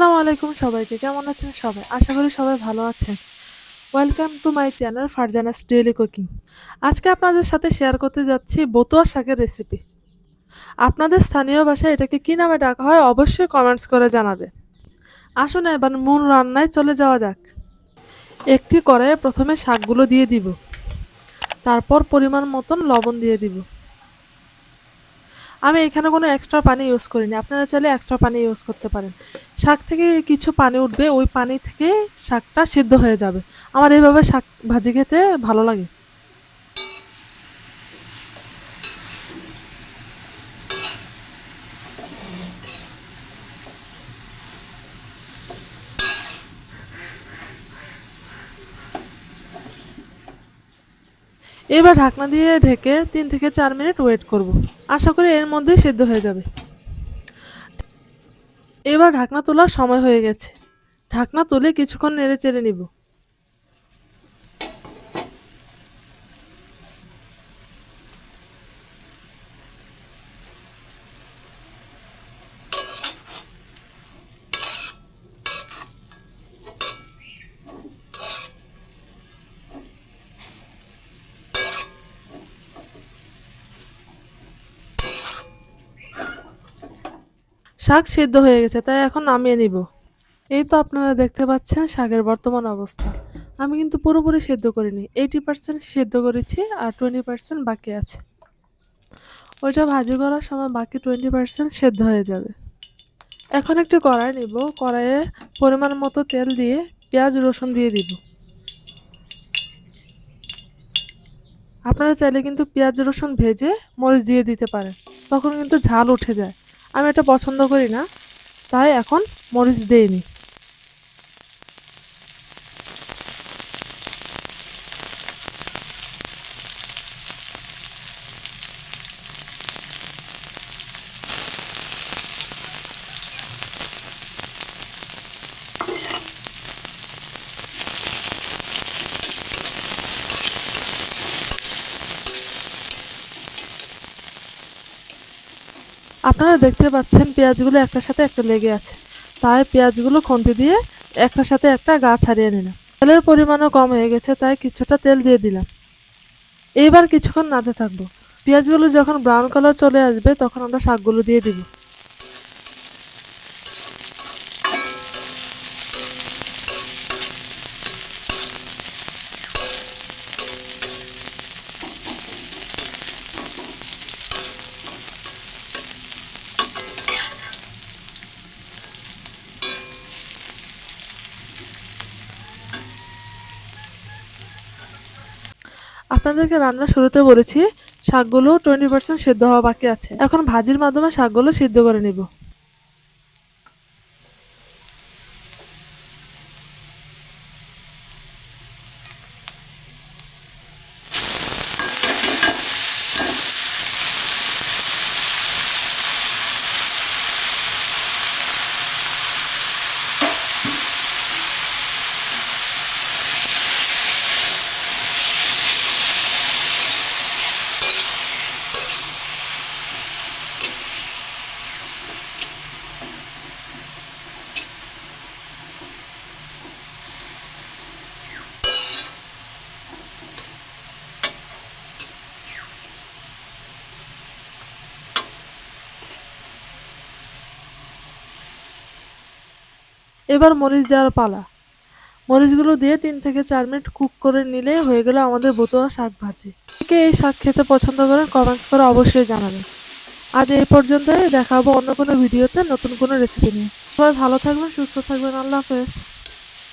আসসালামু আলাইকুম সবাইকে। কেমন আছেন সবাই? আশা করি সবাই ভালো আছেন। Welcome to my channel Farzana's daily cooking আজকে আপনাদের সাথে শেয়ার করতে যাচ্ছি বতুয়া শাকের রেসিপি আপনাদের স্থানীয় ভাষায় এটাকে কী নামে ডাকা হয় অবশ্যই কমেন্টস করে জানাবে আসুন এবার মূল রান্নায় চলে যাওয়া যাক। একটি কড়াইয়ে প্রথমে শাকগুলো দিয়ে দিব। তারপর পরিমাণ মতন লবণ দিয়ে দিব। আমি এখানে কোনো এক্সট্রা পানি ইউজ করিনি। আপনারা চাইলে এক্সট্রা পানি ইউজ করতে পারেন। শাক থেকে কিছু পানি উঠবে, ওই পানি থেকে শাকটা সিদ্ধ হয়ে যাবে। আমার এইভাবে শাক ভাজি খেতে ভালো লাগে। এবার ঢাকনা দিয়ে ঢেকে তিন থেকে চার মিনিট ওয়েট করব। আশা করি এর মধ্যেই সেদ্ধ হয়ে যাবে। এবার ঢাকনা তোলার সময় হয়ে গেছে। ঢাকনা তুলে কিছুক্ষণ নেড়ে চেড়ে নিব। শাক সিদ্ধ হয়ে গেছে, তাই এখন নামিয়ে নিব। এই তো আপনারা দেখতে পাচ্ছেন শাকের বর্তমান অবস্থা। আমি কিন্তু পুরোপুরি সেদ্ধ করিনি, এইটি পার্সেন্ট সেদ্ধ করেছি আর টোয়েন্টি পার্সেন্ট বাকি আছে। ওইটা ভাজি করার সময় বাকি টোয়েন্টি পার্সেন্ট সেদ্ধ হয়ে যাবে। এখন একটি কড়াই নিব, কড়াইয়ে পরিমাণ মতো তেল দিয়ে পেঁয়াজ, রসুন দিয়ে দিব। আপনারা চাইলে কিন্তু পেঁয়াজ, রসুন ভেজে মরিচ দিয়ে দিতে পারেন, তখন কিন্তু ঝাল উঠে যায়। আমি এটা পছন্দ করি না। তাই এখন মরিচ দেইনি আপনারা দেখতে পাচ্ছেন পেঁয়াজগুলো একটার সাথে একটা লেগে আছে। তাই পেঁয়াজগুলো খন্তি দিয়ে একটার সাথে একটা গা ছাড়িয়ে নিলাম। তেলের পরিমাণও কম হয়ে গেছে, তাই কিছুটা তেল দিয়ে দিলাম। এইবার কিছুক্ষণ নাতে থাকব। পেঁয়াজগুলো যখন ব্রাউন কালার চলে আসবে, তখন আমরা শাকগুলো দিয়ে দিব। আপনাদেরকে রান্না শুরুতে বলেছি, শাকগুলো টোয়েন্টি পার্সেন্ট সেদ্ধ হওয়া বাকি আছে। এখন ভাজির মাধ্যমে শাকগুলো সিদ্ধ করে নিব। এবার মরিচ দেওয়ার পালা। মরিচগুলো দিয়ে তিন থেকে চার মিনিট কুক করে নিলে হয়ে গেল আমাদের বতুয়া শাক ভাজি। কে এই শাক খেতে পছন্দ করেন কমেন্টস করে অবশ্যই জানাবেন। আজ এই পর্যন্তই, দেখাবো অন্য কোনো ভিডিওতে নতুন কোনো রেসিপি নিয়ে। সবাই ভালো থাকবেন, সুস্থ থাকবেন, আল্লাহ হাফেজ।